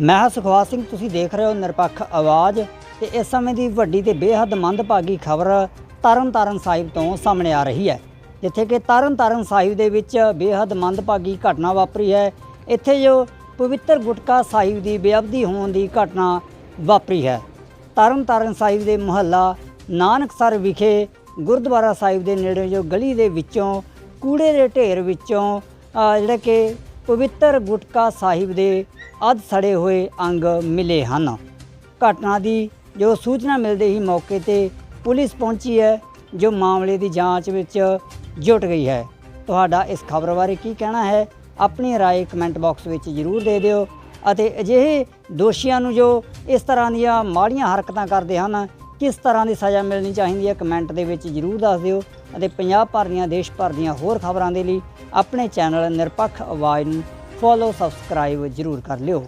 ਮੈਂ ਹਾਂ ਸੁਖਵਾਸ ਸਿੰਘ, ਤੁਸੀਂ ਦੇਖ ਰਹੇ ਹੋ ਨਿਰਪੱਖ ਆਵਾਜ਼ ਤੇ ਇਸ ਸਮੇਂ ਦੀ ਵੱਡੀ ਤੇ ਬੇਹੱਦ ਮੰਦਭਾਗੀ ਖਬਰ ਤਰਨਤਾਰਨ ਸਾਹਿਬ ਤੋਂ ਸਾਹਮਣੇ ਆ ਰਹੀ ਹੈ, ਜਿੱਥੇ ਕਿ ਤਰਨਤਾਰਨ ਸਾਹਿਬ ਦੇ ਵਿੱਚ ਬੇਹੱਦ ਮੰਦਭਾਗੀ ਘਟਨਾ ਵਾਪਰੀ ਹੈ। ਇੱਥੇ ਜੋ ਪਵਿੱਤਰ ਗੁਟਕਾ ਸਾਹਿਬ ਦੀ ਬੇਅਬਦੀ ਹੋਣ ਦੀ ਘਟਨਾ ਵਾਪਰੀ ਹੈ। ਤਰਨਤਾਰਨ ਸਾਹਿਬ ਦੇ ਮੁਹੱਲਾ ਨਾਨਕਸਰ ਵਿਖੇ ਗੁਰਦੁਆਰਾ ਸਾਹਿਬ ਦੇ ਨੇੜੇ ਜੋ ਗਲੀ ਦੇ ਵਿੱਚੋਂ ਕੂੜੇ ਦੇ ਢੇਰ ਵਿੱਚੋਂ ਜਿਹੜਾ ਕਿ ਪਵਿੱਤਰ ਗੁਟਕਾ ਸਾਹਿਬ ਦੇ ਅੱਧ ਸੜੇ ਹੋਏ ਅੰਗ ਮਿਲੇ ਹਨ ਘਟਨਾ ਦੀ ਜੋ ਸੂਚਨਾ ਮਿਲਦੇ ਹੀ ਮੌਕੇ ਤੇ ਪੁਲਿਸ ਪਹੁੰਚੀ ਹੈ ਜੋ ਮਾਮਲੇ ਦੀ ਜਾਂਚ ਵਿੱਚ ਜੁਟ ਗਈ ਹੈ ਤੁਹਾਡਾ ਇਸ ਖਬਰ ਬਾਰੇ ਕੀ ਕਹਿਣਾ ਹੈ ਆਪਣੀ رائے ਕਮੈਂਟ ਬਾਕਸ ਵਿੱਚ ਜ਼ਰੂਰ ਦੇ ਦਿਓ ਅਤੇ ਅਜਿਹੇ ਦੋਸ਼ੀਆਂ ਨੂੰ ਜੋ ਇਸ ਤਰ੍ਹਾਂ ਦੀਆਂ ਮਾੜੀਆਂ ਹਰਕਤਾਂ ਕਰਦੇ ਹਨ ਕਿਸ ਤਰ੍ਹਾਂ ਦੀ ਸਜ਼ਾ ਮਿਲਣੀ ਚਾਹੀਦੀ ਹੈ ਕਮੈਂਟ ਦੇ ਵਿੱਚ ਜ਼ਰੂਰ ਦੱਸ ਦਿਓ ਅਤੇ ਪੰਜਾਬ ਭਰ ਦੀਆਂ ਦੇਸ਼ ਭਰ ਦੀਆਂ ਹੋਰ ਖਬਰਾਂ ਦੇ ਲਈ ਆਪਣੇ ਚੈਨਲ ਨਿਰਪੱਖ ਆਵਾਜ਼ ਨੂੰ ਫੋਲੋ ਸਬਸਕ੍ਰਾਈਬ ਜ਼ਰੂਰ ਕਰ ਲਿਓ।